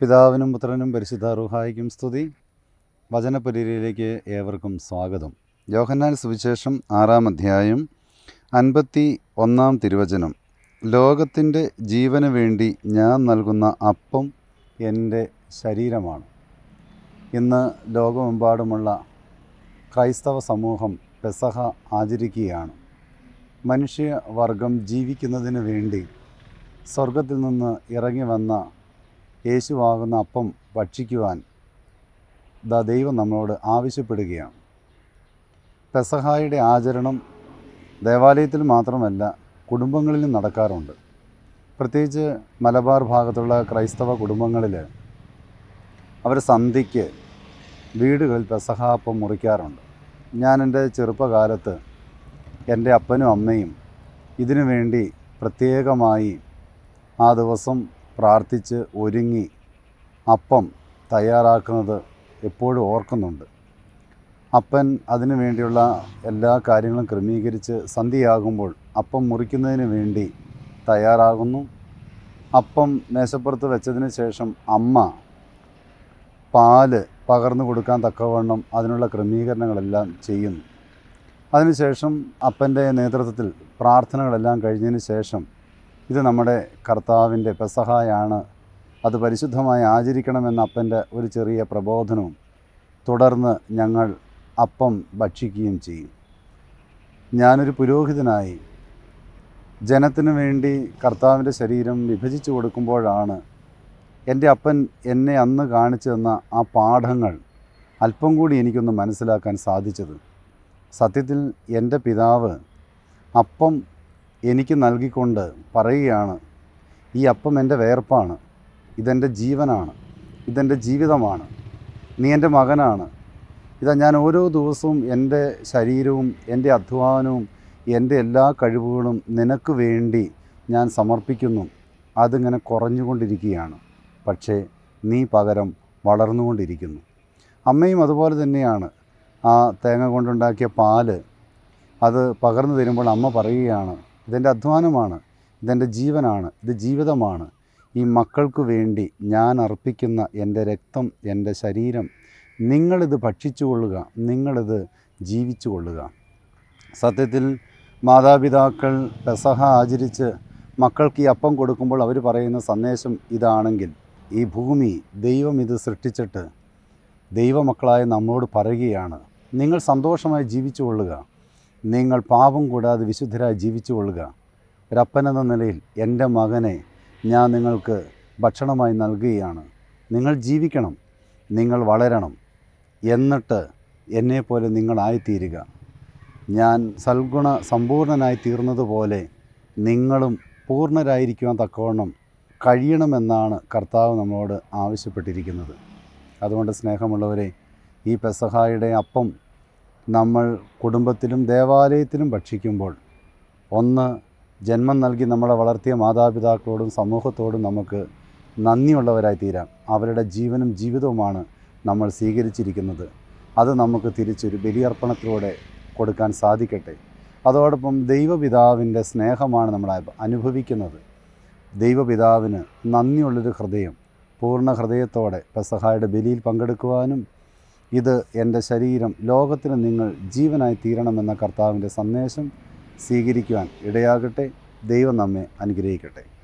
പിതാവിനും പുത്രനും പരിശുദ്ധ റുഹായിക്കും സ്തുതി. വചനപുരിയിലേക്ക് ഏവർക്കും സ്വാഗതം. യോഹന്നാൻ സുവിശേഷം ആറാം അധ്യായം അൻപത്തി ഒന്നാം തിരുവചനം. ലോകത്തിന്റെ ജീവന് വേണ്ടി ഞാൻ നൽകുന്ന അപ്പം എന്റെ ശരീരമാണ്. ഇന്ന് ലോകമെമ്പാടുമുള്ള ക്രൈസ്തവ സമൂഹം പെസഹ ആചരിക്കുകയാണ്. മനുഷ്യവർഗം ജീവിക്കുന്നതിന് വേണ്ടി സ്വർഗത്തിൽ നിന്ന് ഇറങ്ങി വന്ന യേശുവാകുന്ന അപ്പം ഭക്ഷിക്കുവാൻ ദാ ദൈവം നമ്മളോട് ആവശ്യപ്പെടുകയാണ്. പെസഹായുടെ ആചരണം ദേവാലയത്തിൽ മാത്രമല്ല കുടുംബങ്ങളിലും നടക്കാറുണ്ട്. പ്രത്യേകിച്ച് മലബാർ ഭാഗത്തുള്ള ക്രൈസ്തവ കുടുംബങ്ങളിൽ അവർ സന്ധ്യയ്ക്ക് വീടുകളിൽ പെസഹാപ്പം മുറിക്കാറുണ്ട്. ഞാൻ എന്റെ ചെറുപ്പകാലത്ത് എന്റെ അപ്പനും അമ്മയും ഇതിനു വേണ്ടി പ്രത്യേകമായി ആ ദിവസം പ്രാർത്ഥിച്ച് ഒരുങ്ങി അപ്പം തയ്യാറാക്കുന്നത് എപ്പോഴും ഓർക്കുന്നുണ്ട്. അപ്പൻ അതിനു വേണ്ടിയുള്ള എല്ലാ കാര്യങ്ങളും ക്രമീകരിച്ച് സന്ധ്യയാകുമ്പോൾ അപ്പം മുറിക്കുന്നതിന് വേണ്ടി തയ്യാറാകുന്നു. അപ്പം മേശപ്പുറത്ത് വെച്ചതിന് ശേഷം അമ്മ പാൽ പകർന്നു കൊടുക്കാൻ തക്കവണ്ണം അതിനുള്ള ക്രമീകരണങ്ങളെല്ലാം ചെയ്യുന്നു. അതിനുശേഷം അപ്പന്റെ നേതൃത്വത്തിൽ പ്രാർത്ഥനകളെല്ലാം കഴിഞ്ഞതിന് ശേഷം ഇത് നമ്മുടെ കർത്താവിന്റെ പെസഹായാണ്. അത് പരിശുദ്ധമായി ആചരിക്കണമെന്ന അപ്പന്റെ ഒരു ചെറിയ പ്രബോധനവും തുടർന്ന് ഞങ്ങൾ അപ്പം ഭക്ഷിക്കുകയും ചെയ്യും. ഞാനൊരു പുരോഹിതനായി. ജനത്തിനു വേണ്ടി കർത്താവിന്റെ ശരീരം വിഭജിച്ചു കൊടുക്കുമ്പോഴാണ് എന്റെ അപ്പൻ എന്നെ അന്ന് കാണിച്ചു തന്ന ആ പാഠങ്ങൾ അല്പം കൂടി എനിക്കൊന്ന് മനസ്സിലാക്കാൻ സാധിച്ചത്. സത്യത്തിൽ എന്റെ പിതാവ് അപ്പം എനിക്ക് നൽകിക്കൊണ്ട് പറയുകയാണ് ഈ അപ്പം എന്റെ വേർപ്പാണ് ഇതെന്റെ ജീവനാണ് ഇതെന്റെ ജീവിതമാണ് നീ എന്റെ മകനാണ്. ഇതാ ഞാൻ ഓരോ ദിവസവും എന്റെ ശരീരവും എന്റെ അധ്വാനവും എന്റെ എല്ലാ കഴിവുകളും നിനക്ക് വേണ്ടി ഞാൻ സമർപ്പിക്കുന്നു. അതിങ്ങനെ കുറഞ്ഞുകൊണ്ടിരിക്കുകയാണ്. പക്ഷേ നീ പകരം വളർന്നുകൊണ്ടിരിക്കുന്നു. അമ്മയും അതുപോലെ തന്നെയാണ്. ആ തേങ്ങ കൊണ്ടുണ്ടാക്കിയ പാൽ അത് പകർന്നു തരുമ്പോൾ അമ്മ പറയുകയാണ് ഇതെന്റെ അധ്വാനമാണ് ഇതെന്റെ ജീവനാണ് ഇത് ജീവിതമാണ്. ഈ മക്കൾക്ക് വേണ്ടി ഞാൻ അർപ്പിക്കുന്ന എന്റെ രക്തം എന്റെ ശരീരം നിങ്ങളിത് ഭക്ഷിച്ചു കൊള്ളുക നിങ്ങളിത് ജീവിച്ചു കൊള്ളുക സത്യത്തിൽ മാതാപിതാക്കൾ പെസഹ ആചരിച്ച് മക്കൾക്ക് ഈ അപ്പം കൊടുക്കുമ്പോൾ അവർ പറയുന്ന സന്ദേശം ഇതാണെങ്കിൽ ഈ ഭൂമി ദൈവം ഇത് സൃഷ്ടിച്ചിട്ട് ദൈവമക്കളായ നമ്മളോട് പറയുകയാണ് നിങ്ങൾ സന്തോഷമായി ജീവിച്ചു കൊള്ളുക നിങ്ങൾ പാപം കൂടാതെ വിശുദ്ധരായി ജീവിച്ചു കൊള്ളുക. ഒരപ്പനെന്ന നിലയിൽ എന്റെ മകനെ ഞാൻ നിങ്ങൾക്ക് ഭക്ഷണമായി നൽകുകയാണ്. നിങ്ങൾ ജീവിക്കണം. നിങ്ങൾ വളരണം. എന്നിട്ട് എന്നെപ്പോലെ നിങ്ങളായിത്തീരുക ഞാൻ സൽഗുണ സമ്പൂർണനായി തീർന്നതുപോലെ നിങ്ങളും പൂർണരായിരിക്കുവാൻ തക്കവണ്ണം കഴിയണമെന്നാണ് കർത്താവ് നമ്മളോട് ആവശ്യപ്പെട്ടിരിക്കുന്നത്. അതുകൊണ്ട് സ്നേഹമുള്ളവരെ ഈ പെസഹായുടെ അപ്പം നമ്മൾ കുടുംബത്തിലും ദേവാലയത്തിലും ഭക്ഷിക്കുമ്പോൾ ഒന്ന് ജന്മം നൽകി നമ്മളെ വളർത്തിയ മാതാപിതാക്കളോടും സമൂഹത്തോടും നമുക്ക് നന്ദിയുള്ളവരായി തീരാം. അവരുടെ ജീവനും ജീവിതവുമാണ് നമ്മൾ സ്വീകരിച്ചിരിക്കുന്നത്. അത് നമുക്ക് തിരിച്ചൊരു ബലിയർപ്പണത്തിലൂടെ കൊടുക്കാൻ സാധിക്കട്ടെ. അതോടൊപ്പം ദൈവപിതാവിന്റെ സ്നേഹമാണ് നമ്മൾ അനുഭവിക്കുന്നത്. ദൈവപിതാവിന് നന്ദിയുള്ളൊരു ഹൃദയം പൂർണ ഹൃദയത്തോടെ പെസഹായുടെ ബലിയിൽ പങ്കെടുക്കുവാനും ഇത് എന്റെ ശരീരം ലോകത്തിന് നിങ്ങൾ ജീവനായി തീരണമെന്ന കർത്താവിന്റെ സന്ദേശം സ്വീകരിക്കുവാൻ ഇടയാകട്ടെ. ദൈവം നമ്മെ അനുഗ്രഹിക്കട്ടെ.